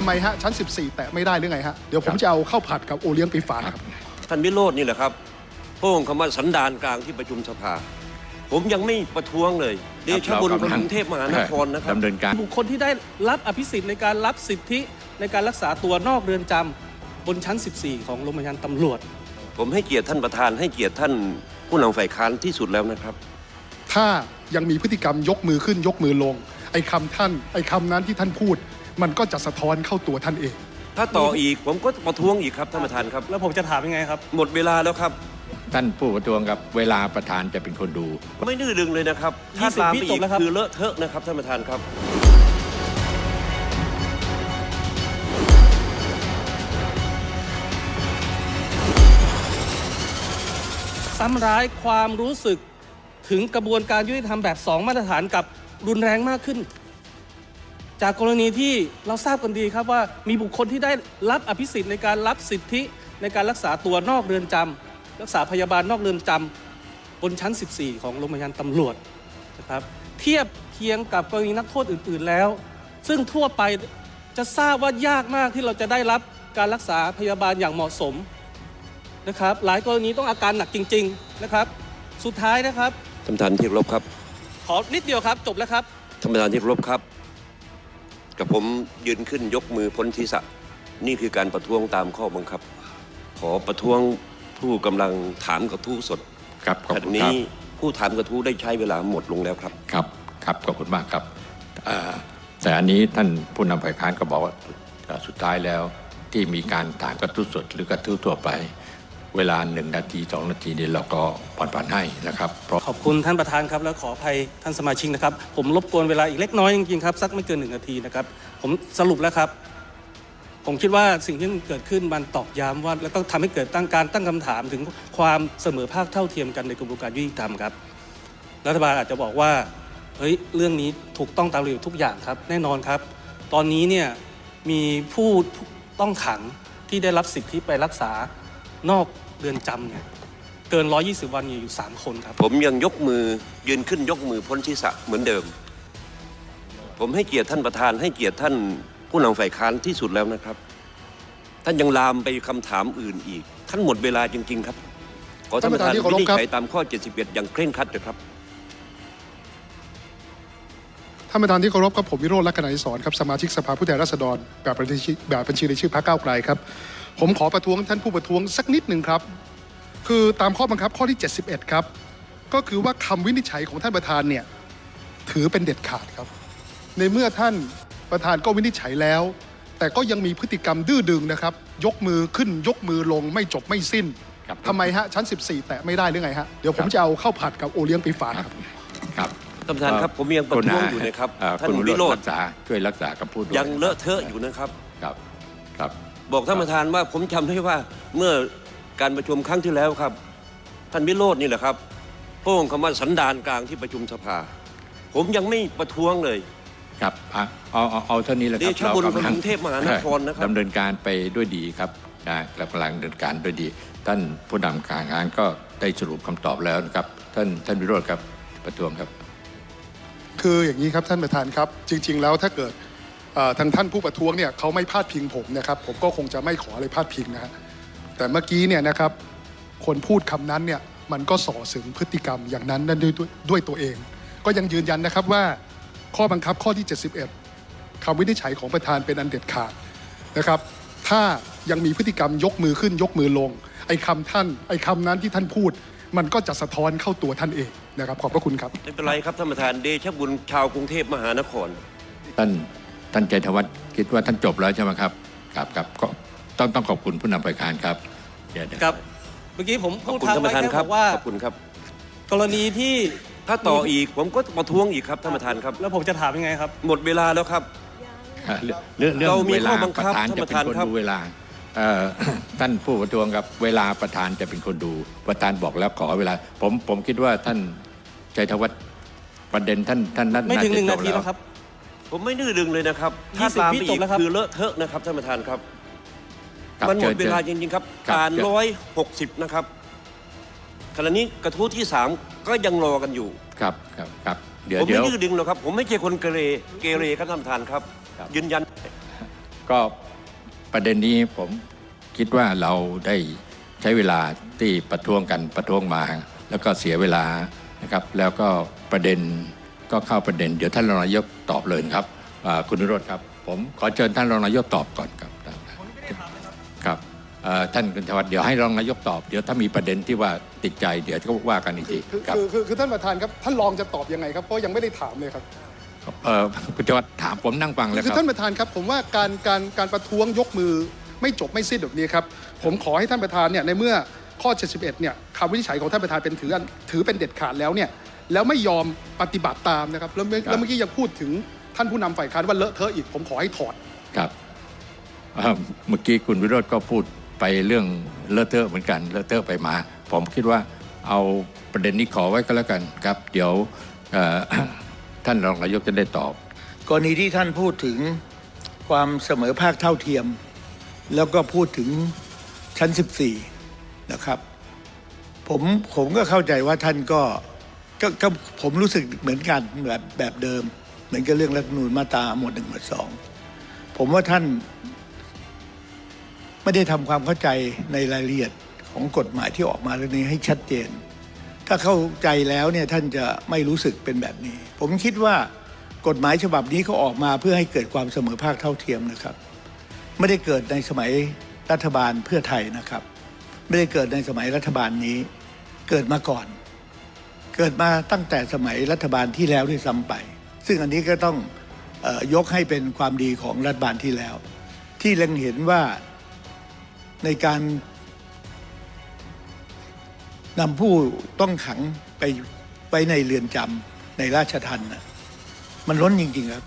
ทำไมฮะชั้น 14 แตะไม่ได้หรือไงฮะ เดี๋ยวผมจะเอาข้าวผัดกับโอเลี้ยงไปฝากครับ ท่านวิโรจน์นี่แหละครับพระองค์คำว่าสันดานกลางที่ประชุมสภา ผมยังไม่ประท้วงเลยเดชะบุญของกรุงเทพมหานครนะครับดำเนินการบุคคลที่ได้รับอภิสิทธิ์ในการรับสิทธิในการรักษาตัวนอกเรือนจำบนชั้น 14 ของโรงพยาบาลตำรวจ ผมให้เกียรติท่านประธาน ให้เกียรติท่านผู้นำฝ่ายค้านที่สุดแล้วนะครับ ถ้ายังมีพฤติกรรมยกมือขึ้นยกมือลง ไอ้คำท่าน ไอ้คำนั้นที่ท่านพูด มันก็จะสะท้อนเข้าตัวท่านเอง ถ้าต่ออีกผมก็ประท้วงอีกครับท่านประธานครับ แล้วผมจะถามยังไงครับ หมดเวลาแล้วครับ ท่านผู้ประท้วงครับเวลาประธานจะเป็นคนดู ไม่ดื้อดึงเลยนะครับ ถ้า20ตามไปวิจอีบกแล้วครับคือเลอะเทอะนะครับท่านประธานครับ ซ้ำร้ายความรู้สึกถึงกระบวนการยุติธรรมแบบ2มาตรฐานกับรุนแรงมากขึ้น จากกรณีที่เราทราบกันดีครับว่ามีบุคคลที่ได้รับอภิสิทธิ์ในการรับสิทธิในการรักษาตัวนอกเรือนจำรักษาพยาบาลนอกเรือนจำบนชั้น 14 ของโรงพยาบาลตำรวจนะครับเทียบเคียงกับกรณีนักโทษอื่น ๆแล้ว ซึ่งทั่วไปจะทราบว่ายากมากที่เราจะได้รับการรักษาพยาบาลอย่างเหมาะสมนะครับ หลายกรณีต้องอาการหนักจริง ๆนะครับ สุดท้ายนะครับท่านประธานที่เคารพครับ ขอนิดเดียวครับจบแล้วครับท่านประธานที่เคารพครับ กับผมยืนขึ้นยกมือพ้นทีศะนี่คือการประท้วงตามข้อบังคับ ขอประท้วงผู้กำลังถามกระทู้สดครับขอบขณะคุณคนี้รับผู้ถามกระทู้ได้ใช้เวลาหมดลงแล้วครับ ครับครับขอบคุณมากครับเอ่อแต่อันนี้ท่านผู้นำฝ่ายค้านก็บอกว่าเอ่อสุดท้ายแล้วที่มีการถามกระทู้สดหรือกระทู้ทั่วไป เวลาหนึ่งนาทีสองนาทีนี้เราก็ผ่อนผันให้นะครับเพราะขอบคุณท่านประธานครับ แล้วขออภัยท่านสมาชิกนะครับ ผมรบกวนเวลาอีกเล็กน้อยจริงๆครับ สักไม่เกินหนึ่งนาทีนะครับ ผมสรุปแล้วครับ ผมคิดว่าสิ่งที่มันเกิดขึ้นมันตอกย้ำว่า แล้วก็ทำให้เกิดตั้งการตั้งคำถามถึงความเสมอภาคเท่าเทียมกันในกระบวนการยุติธรรมครับ รัฐบาลอาจจะบอกว่าเฮ้ยเรื่องนี้ถูกต้องตามระเบียบทุกอย่างครับ แน่นอนครับ ตอนนี้เนี่ยมีผู้ต้องขังที่ได้รับสิทธิไปรักษา นอกเรือนจำเนี่ยเกิน 120 วันอยู่ 3 คนครับ ผมยังยกมือยืนขึ้นยกมือพ้นทีศะเหมือนเดิม ผมให้เกียรติท่านประธาน ให้เกียรติท่านผู้นำฝ่ายค้านที่สุดแล้วนะครับ ท่านยังลามไปคำถามอื่นอีก ท่านหมดเวลาจริง ๆ ครับ ขอท่านประธานท่านประธานที่เคาวิรพนิจครับ ฉัยตามข้อ 71 อย่างเคร่งครัดเลยครับ ท่านประธานที่เคารพครับผมวิโรจน์ลักษณะอิสรครับสมาชิกสภาผู้แทนราษฎรแบบบัญชีแบบบัญชีรายชื่อพรรคก้าวไกลครับ ผมขอประท้วงท่านผู้ประท้วงสักนิดหนึ่งครับ คือตามข้อบังคับข้อที่ 71 ครับ ก็คือว่าคำวินิจฉัยของท่านประธานเนี่ยถือเป็นเด็ดขาดครับ ในเมื่อท่านประธานก็วินิจฉัยแล้ว แต่ก็ยังมีพฤติกรรมดื้อดึงนะครับ ยกมือขึ้นยกมือลงไม่จบไม่สิ้นครับทำไมฮะชั้น 14 แตะไม่ได้หรือไงฮะเดี๋ยวผมครับจะเอาข้าวผัดกับโอเลี้ยงไปฝากครับครับท่านประธานครับผมยังประท้วงอยู่นะครับเอ่อท่านคุณวิวิโรโรจจน์น์รักษาช่วยรักษาคำพูดด้วยยังเลอะเทอะอยู่นะครับครับครั บบอกท่านประธานว่าผมจำได้ว่าเมื่อการประชุมครั้งที่แล้วครับ ท่านวิโรจน์นี่แหละครับพระองค์คำว่าสันดานกลางที่ประชุมสภา ผมยังไม่ประท้วงเลย ครับอะเอาเอาเอาเท่านี้แหละครับเดชะบุญเรากำลัของกรุงเทพมหานครนะครับ ดำเนินการไปด้วยดีครับนะเรากำลังดำเนินการด้วยดี ท่านผู้นำการงานก็ได้สรุปคำตอบแล้วนะครับ ท่านท่านวิโรจน์ครับประท้วงครับ คืออย่างนี้ครับท่านประธานครับ จริง ๆ แล้วถ้าเกิดเอ่อ ทางท่านผู้ประท้วงเนี่ยเขาไม่พาดพิงผมนะครับผมก็คงจะไม่ขออะไรพาดพิงนะฮะแต่เมื่อกี้เนี่ยนะครับคนพูดคำนั้นเนี่ยมันก็ส่อถึงพฤติกรรมอย่างนั้นนั่นด้วยด้วยด้วยตัวเอง ก็ยังยืนยันนะครับว่าข้อบังคับข้อที่ 71คำวินิจฉัยของประธานเป็นอันเด็ดขาดนะครับถ้ายังมีพฤติกรรมยกมือขึ้นยกมือลง ไอ้คำท่าน ไอ้คำนั้นที่ท่านพูด มันก็จะสะท้อนเข้าตัวท่านเองนะครับ ขอบพระคุณครับไม่เป็นไรครับท่านประธานเดชะบุญชาวกรุงเทพมหานครท่าน ท่านใจธวัฒน์คิดว่าท่านจบแล้วใช่ไหมครับครับครับก็ต้องต้องขอบคุณผู้นำฝ่ายค้านครับเดี๋ยวเดี๋ยวครับ เมื่อกี้ผมขอบพูดคุณทางท่านประธานไว้แค่ครับบอกว่า ขอบคุณครับ กรณีที่ถ้าต่ออีกผมก็ประท้วงอีกครับท่านประธานครับ แล้วผมจะถามยังไงครับ หมดเวลาแล้วครับ เรื่องเรื่องเรามีเวลาข้อบังปคับระธานท่านจะประเป็นธานคนครับ ดูเวลาเอ่อ ท่านผู้ประท้วงครับเวลาประธานจะเป็นคนดู ประธานบอกแล้วขอเวลา ผมผมคิดว่าท่านใจธวัฒน์ประเด็นท่านท่านน่าไม่ถึงหนึ่งจะนาจบทีแล้วครับ ผมไม่ดื้อดึงเลยนะครับ ถ้า20ตามไปวิจอีบกแล้วครับคือเลอะเทอะนะครับท่านประธานครับ ครับมันหมดชิญเวลาจชิญริงๆครับ ครับการเชิญ ร้อยหกสิบนะครับขณะนี้กระทู้ที่สามก็ยังรอกันอยู่ ครับครับครับเดี๋ยวผมเดี๋ไม่ยว ดื้อดึงหรอกครับ ผมไม่ใช่คนเกเรเกเรครับท่านประธานครับ ครับ ยืนยัน ก็ประเด็นนี้ผมคิดว่าเราได้ใช้เวลาที่ประท้วงกันประท้วงมา แล้วก็เสียเวลานะครับ แล้วก็ประเด็น ก็เข้าประเด็น เดี๋ยวท่านรองนายกตอบเลยครับอ่าคุณนิโรธครับ ผมขอเชิญท่านรองนายกตอบก่อนครับครับเอ่อท่านคุณธวัฒน์เดี๋ยวให้รองนายกตอบเดี๋ยวถ้ามีประเด็นที่ว่าติดใจเดี๋ยวก็ว่ากันอีกทีคือครับคือคือคือท่านประธานครับท่านรองจะตอบยังไงครับเพราะยังไม่ได้ถามเลยครับเอ่อคุณธวัฒน์ถามผมนั่งฟังแล้วคือครับท่านประธานครับผมว่าการการการประท้วงยกมือไม่จบไม่สิ้นแบบนี้ครับผมขอให้ท่านประธานเนี่ยในเมื่อข้อ 71 เนี่ยคำวินิจฉัยของท่านประธานเป็นถืออันถือเป็นเด็ดขาดแล้วเนี่ย แล้วไม่ยอมปฏิบัติตามนะครับแล้วเมื่อครับ แล้วเมื่อกี้ยังพูดถึงท่านผู้นำฝ่ายค้านว่าเลอะเทอะอีกผมขอให้ถอด ครับเอ่อเมื่อกี้คุณวิโรธก็พูดไปเรื่องเลอะเทอะเหมือนกันเลอะเทอะไปมา ผมคิดว่าเอาประเด็นนี้ขอไว้ก็แล้วกันครับ เดี๋ยวเอ่อ ท่านรองนายกจะได้ตอบ กรณีที่ท่านพูดถึงความเสมอภาคเท่าเทียม แล้วก็พูดถึงชั้น 14 นะครับ ผมผมก็เข้าใจว่าท่านก็ กก็ผมรู้สึกเหมือนกันแบบแบบเดิม เหมือนกับเรื่องรัฐธรรมนูญมาตราหมวดหนึ่งหมวดสองผมว่าท่าน ไม่ได้ทำความเข้าใจในรายละเอียดของกฎหมายที่ออกมาเรื่องนี้ให้ชัดเจน ถ้าเข้าใจแล้วเนี่ยท่านจะไม่รู้สึกเป็นแบบนี้ ผมคิดว่ากฎหมายฉบับนี้เขาออกมาเพื่อให้เกิดความเสมอภาคเท่าเทียมนะครับ ไม่ได้เกิดในสมัยรัฐบาลเพื่อไทยนะครับ ไม่ได้เกิดในสมัยรัฐบาลนี้ เกิดมาก่อน เกิดมาตั้งแต่สมัยรัฐบาลที่แล้วที่ซ้ำไป ซึ่งอันนี้ก็ต้องออยกให้เป็นความดีของรัฐบาลที่แล้ว ที่เล็งเห็นว่าในการนำผู้ต้องขังไปไปในเรือนจำในราชทันนะมันล้นจริง ๆ ครับ